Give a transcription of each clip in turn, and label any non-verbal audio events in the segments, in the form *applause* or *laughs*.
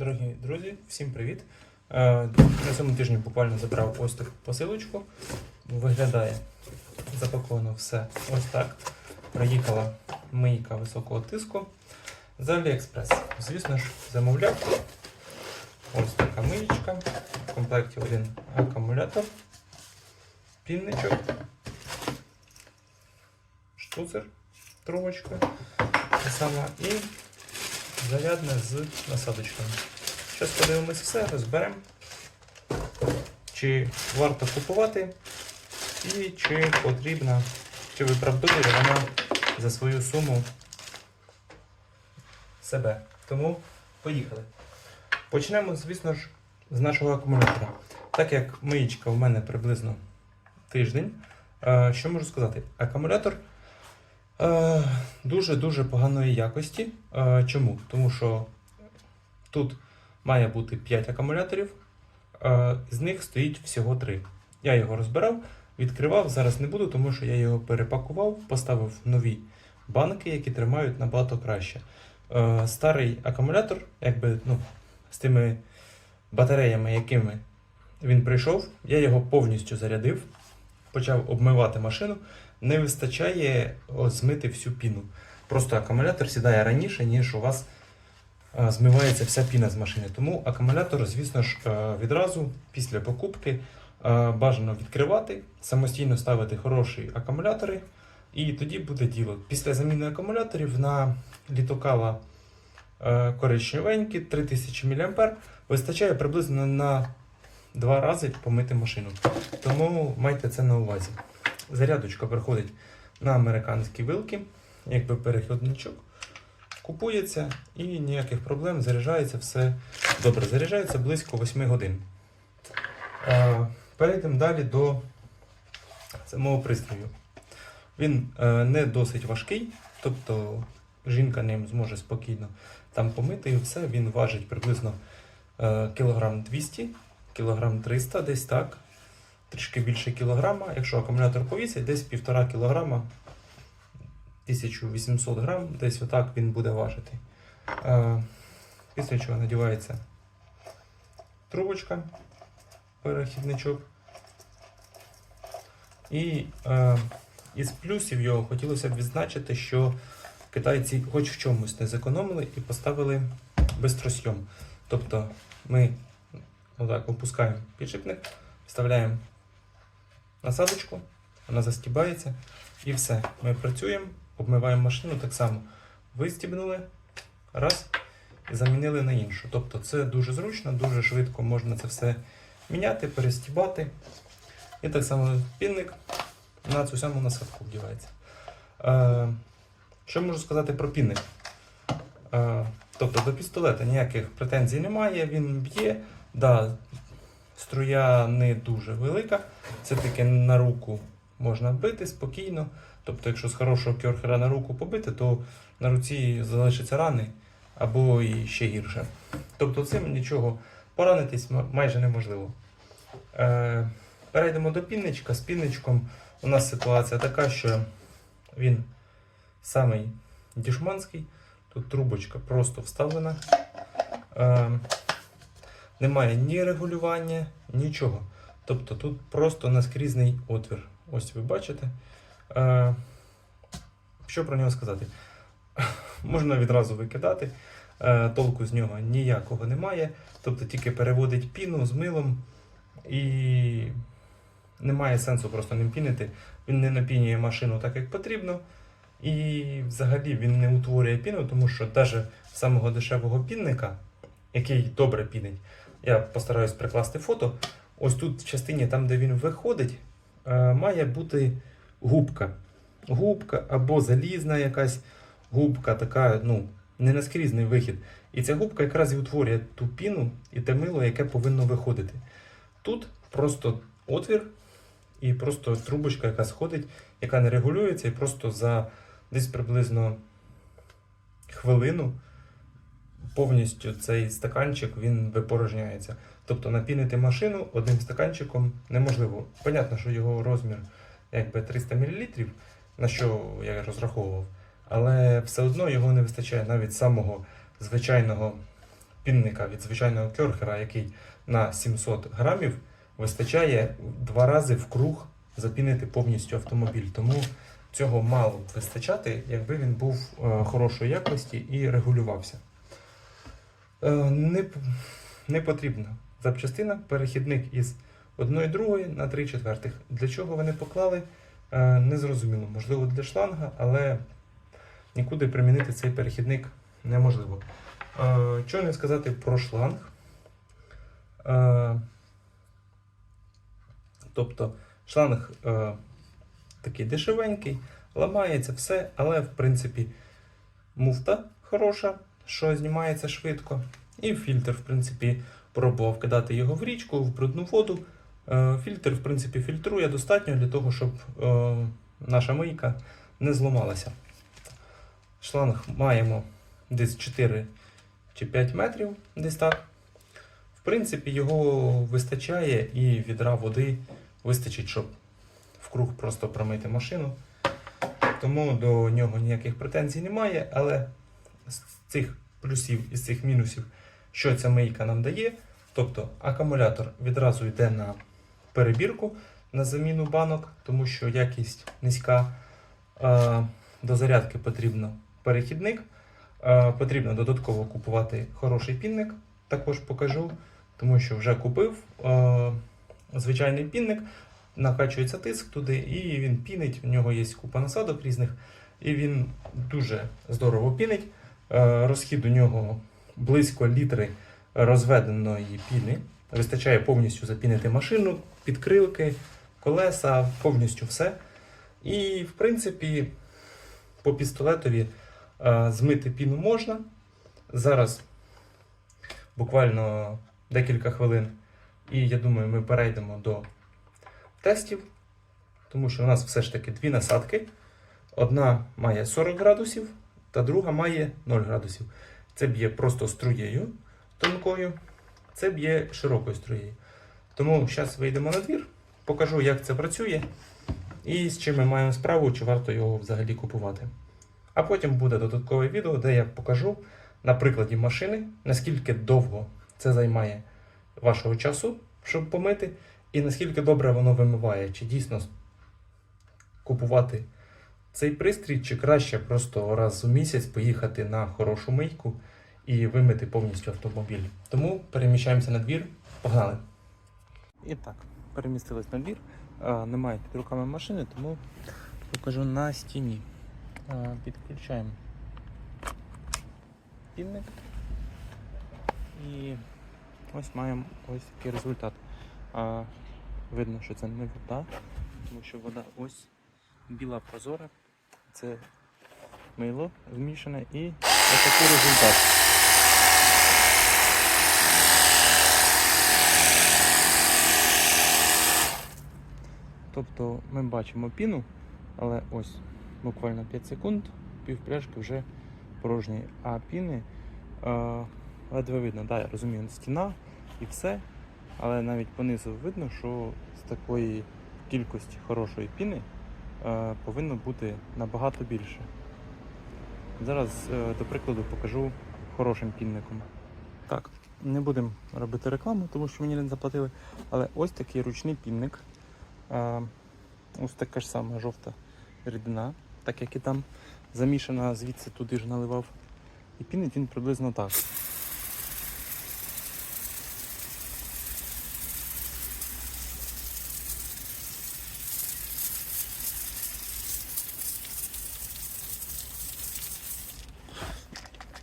Дорогі друзі, всім привіт! Е, На цьому тижні буквально забрав ось таку посилочку. Виглядає запаковано все ось так. Приїхала мийка високого тиску з Aliexpress. Звісно ж, замовляв. Ось така миєчка. В комплекті один акумулятор, пінничок, штуцер саме і зарядне з насадочками. Зараз подивимось все, розберемо, чи варто купувати і чи потрібна, чи виправдовує вона за свою суму себе. Тому поїхали. Почнемо, звісно ж, з нашого акумулятора. Так як миєчка в мене приблизно тиждень, е, що можу сказати? Акумулятор дуже-дуже поганої якості. Е, Чому? Тому що тут має бути 5 акумуляторів, е, з них стоїть всього 3. Я його розбирав, відкривав, зараз не буду, тому що я його перепакував, поставив нові банки, які тримають набагато краще. Е, Старий акумулятор, якби ну, з тими батареями, якими він прийшов, я його повністю зарядив, почав обмивати машину. Не вистачає змити всю піну. Просто акумулятор сідає раніше, ніж у вас е, змивається вся піна з машини. Тому акумулятор, звісно ж, е, відразу після покупки е, бажано відкривати, самостійно ставити хороші акумулятори, і тоді буде діло. Після заміни акумуляторів на літокала коричневенькі 3000 мА вистачає приблизно на два рази помити машину. Тому майте це на увазі. Зарядочка приходить на американські вилки, якби перехідничок. Купується і ніяких проблем, заряджається все добре. Заряджається близько 8 годин. Е, Перейдемо далі до самого пристрою. Він е, не досить важкий, тобто жінка ним зможе спокійно там помити і все. Він важить приблизно е, кілограм 200, кілограм 300, десь так. Трішки більше кілограма. Якщо акумулятор повісить, десь півтора кілограма, 1800 грам, десь отак він буде важити. Е, Після чого надівається трубочка, перехідничок. І е, із плюсів його хотілося б відзначити, що китайці хоч в чомусь не зекономили і поставили бистросйом. Тобто ми отак опускаємо підшипник, вставляємо насадочку, вона застібається і все. Ми працюємо, обмиваємо машину так само. Вистібнули, раз, і замінили на іншу. Тобто це дуже зручно, дуже швидко можна це все міняти, перестібати. І так само пінник на цю саму насадку вдівається. Е, що можу сказати про пінник? Е, тобто до пістолета ніяких претензій немає, він б'є. Да, струя не дуже велика, це таки на руку можна бити спокійно. Тобто, якщо з хорошого кьорхера на руку побити, то на руці залишаться рани або і ще гірше. Тобто цим нічого поранитись майже неможливо. Е, перейдемо до пінничка. З пінничком у нас ситуація така, що він самий дішманський. Тут трубочка просто вставлена. Е, немає ні регулювання, нічого. Тобто тут просто наскрізний отвір. Ось ви бачите. Е, що про нього сказати? *laughs* Можна відразу викидати. Е, толку з нього ніякого немає. Тобто тільки переводить піну з милом і немає сенсу просто ним пінити. Він не напінює машину так, як потрібно. І взагалі він не утворює піну, тому що навіть самого дешевого пінника, який добре пінить, я постараюсь прикласти фото. Ось тут в частині, там, де він виходить, е, має бути губка. Губка або залізна якась губка, така, ну, не наскрізний вихід. І ця губка якраз і утворює ту піну і те мило, яке повинно виходити. Тут просто отвір і просто трубочка, яка сходить, яка не регулюється, і просто за десь приблизно хвилину повністю цей стаканчик він випорожняється. Тобто напінити машину одним стаканчиком неможливо. Понятно, що його розмір якби 300 мл, на що я розраховував, але все одно його не вистачає навіть самого звичайного пінника від звичайного кьорхера, який на 700 грамів, вистачає два рази в круг запінити повністю автомобіль. Тому цього мало б вистачати, якби він був е, хорошої якості і регулювався. Е, не, не потрібна запчастина, перехідник із 1 другої на 3 четвертих. Для чого вони поклали, е, не зрозуміло. Можливо, для шланга, але нікуди примінити цей перехідник неможливо. Е, Що не сказати про шланг? Е, Тобто шланг е, такий дешевенький, ламається все, але в принципі муфта хороша, що знімається швидко. І фільтр, в принципі, пробував кидати його в річку, в брудну воду. Е, Фільтр, в принципі, фільтрує достатньо для того, щоб е, наша мийка не зламалася. Шланг маємо десь 4 чи 5 метрів, десь так. В принципі, його вистачає і відра води вистачить, щоб вкруг просто промити машину. Тому до нього ніяких претензій немає, але з цих плюсів і з цих мінусів, що ця мийка нам дає, тобто акумулятор відразу йде на перебірку на заміну банок, тому що якість низька. Е, До зарядки потрібно перехідник. Е, Потрібно додатково купувати хороший пінник, також покажу, тому що вже купив е, звичайний пінник, накачується тиск туди, і він пінить. В нього є купа насадок різних, і він дуже здорово пінить. Е, Розхід у нього близько літри розведеної піни. Вистачає повністю запінити машину, підкрилки, колеса, повністю все. І, в принципі, по пістолетові е, змити піну можна. Зараз буквально декілька хвилин. І я думаю, ми перейдемо до тестів, тому що у нас все ж таки дві насадки. Одна має 40 градусів, та друга має 0 градусів. Це б'є просто струєю тонкою, це б'є широкою струєю. Тому зараз вийдемо на двір, покажу, як це працює і з чим ми маємо справу, чи варто його взагалі купувати. А потім буде додаткове відео, де я покажу на прикладі машини, наскільки довго це займає вашого часу, щоб помити, і наскільки добре воно вимиває, чи дійсно купувати цей пристрій, чи краще просто раз у місяць поїхати на хорошу мийку і вимити повністю автомобіль. Тому переміщаємося на двір, погнали. І так, перемістились на двір. А, Немає під руками машини, тому покажу на стіні. А, Підключаємо пінник. І ось маємо ось такий результат. А, Видно, що це не вода, тому що вода ось біла прозора. Це мило змішане і ось такий результат. Тобто ми бачимо піну, але ось буквально 5 секунд, півпляшки вже порожні, а піни е, ледве видно. Да, я розумію, стіна і все, але навіть понизу видно, що з такої кількості хорошої піни повинно бути набагато більше. Зараз, е, до прикладу, покажу хорошим пінником. Так, не будемо робити рекламу, тому що мені не заплатили. Але ось такий ручний пінник. Ось така ж сама жовта рідина, так як і там замішана, звідси туди ж наливав. І пінить він приблизно так.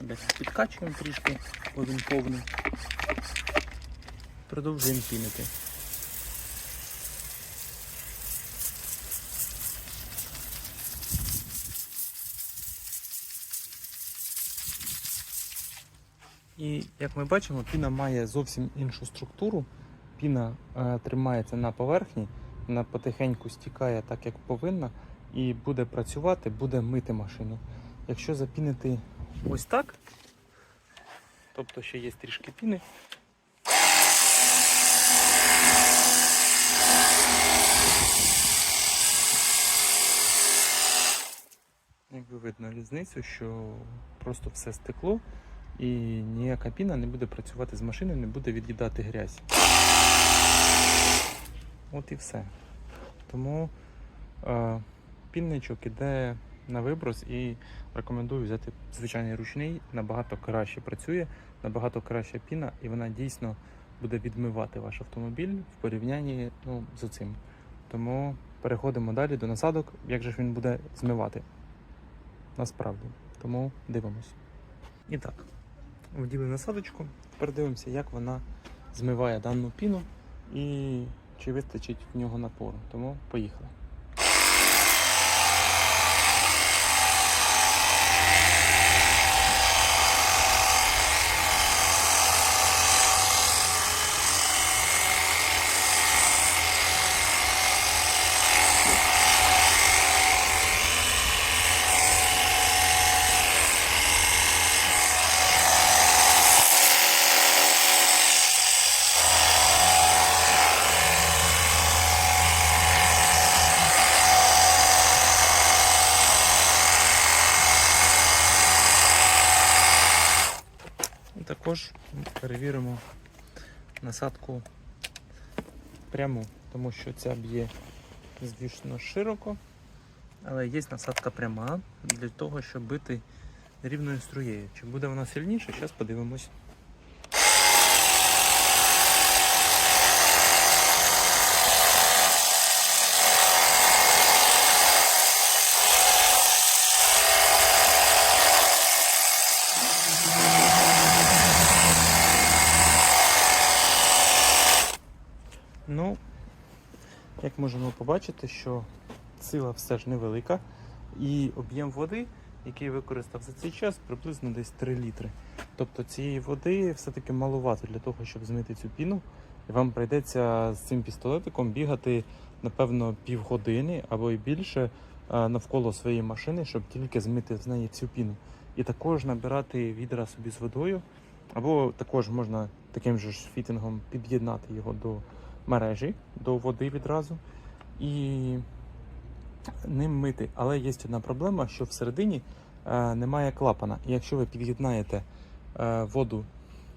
Десь підкачуємо трішки, він повний. Продовжуємо пінити. І як ми бачимо, піна має зовсім іншу структуру. Піна е, тримається на поверхні, вона потихеньку стікає так, як повинна, і буде працювати, буде мити машину. Якщо запінити ось так, тобто ще є трішки піни. Якби видно різницю, що просто все стекло і ніяка піна не буде працювати з машини, не буде від'їдати грязь. От і все. Тому е, пінничок іде на виброс і рекомендую взяти звичайний ручний, набагато краще працює, набагато краща піна, і вона дійсно буде відмивати ваш автомобіль в порівнянні ну, з цим. Тому переходимо далі до насадок, як же ж він буде змивати. Насправді. Тому дивимось. І так, вділи насадочку, тепер дивимося, як вона змиває дану піну і чи вистачить в нього напору. Тому поїхали. І також перевіримо насадку пряму, тому що ця б'є, звісно, широко, але є насадка пряма для того, щоб бити рівною струєю. Чи буде вона сильніша, зараз подивимось. Ну, як можемо побачити, що сила все ж невелика, і об'єм води, який використав за цей час, приблизно десь 3 літри. Тобто цієї води все-таки маловато для того, щоб змити цю піну. І вам прийдеться з цим пістолетиком бігати, напевно, півгодини або й більше е, навколо своєї машини, щоб тільки змити з неї цю піну. І також набирати відра собі з водою, або також можна таким же ж фітингом під'єднати його до мережі до води відразу і ним мити. Але є одна проблема, що всередині е, немає клапана. І якщо ви під'єднаєте е, воду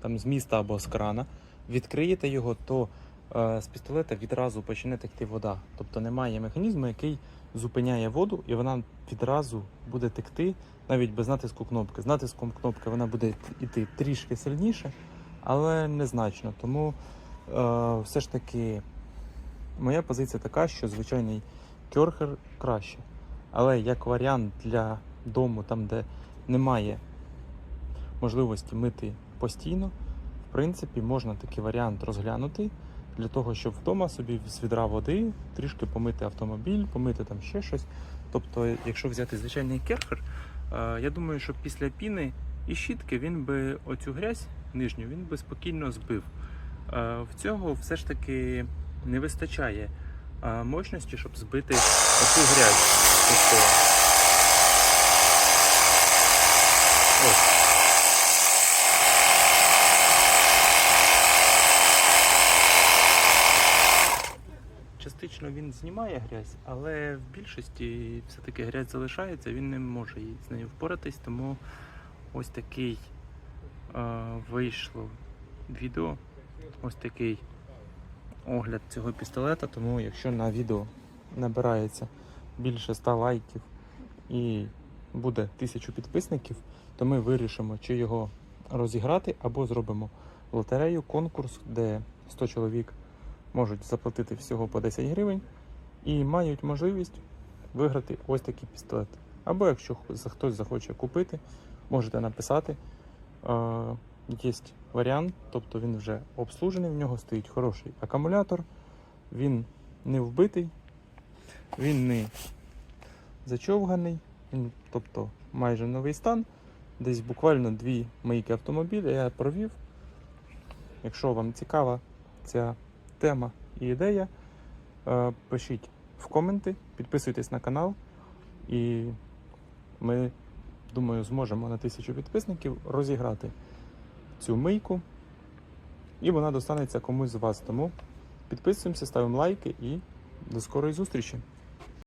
там, з міста або з крана, відкриєте його, то е, з пістолета відразу почне текти вода. Тобто немає механізму, який зупиняє воду, і вона відразу буде текти навіть без натиску кнопки. З натиском кнопки вона буде йти трішки сильніше, але незначно. Тому все ж таки, моя позиція така, що звичайний кьорхер краще. Але як варіант для дому, там, де немає можливості мити постійно, в принципі, можна такий варіант розглянути для того, щоб вдома собі з відра води трішки помити автомобіль, помити там ще щось. Тобто, якщо взяти звичайний керхер, е, я думаю, що після піни і щітки він би оцю грязь нижню він би спокійно збив. Е, В цього все ж таки не вистачає е, мощності, щоб збити оцю грязь. Тобто, ось. Частично він знімає грязь, але в більшості все-таки грязь залишається, він не може з нею впоратись, тому ось такий е, вийшло відео ось такий огляд цього пістолета. Тому якщо на відео набирається більше 100 лайків і буде 1000 підписників, то ми вирішимо, чи його розіграти, або зробимо лотерею, конкурс, де 100 чоловік можуть заплатити всього по 10 гривень і мають можливість виграти ось такий пістолет. Або якщо хтось захоче купити, можете написати. Є варіант, тобто він вже обслужений, в нього стоїть хороший акумулятор, він не вбитий, він не зачовганий, він, тобто майже новий стан. Десь буквально дві мийки автомобіля я провів. Якщо вам цікава ця тема і ідея, е, пишіть в коменти, підписуйтесь на канал, і ми, думаю, зможемо на тисячу підписників розіграти цю мийку, і вона достанеться комусь з вас. Тому підписуємося, ставимо лайки і до скорої зустрічі!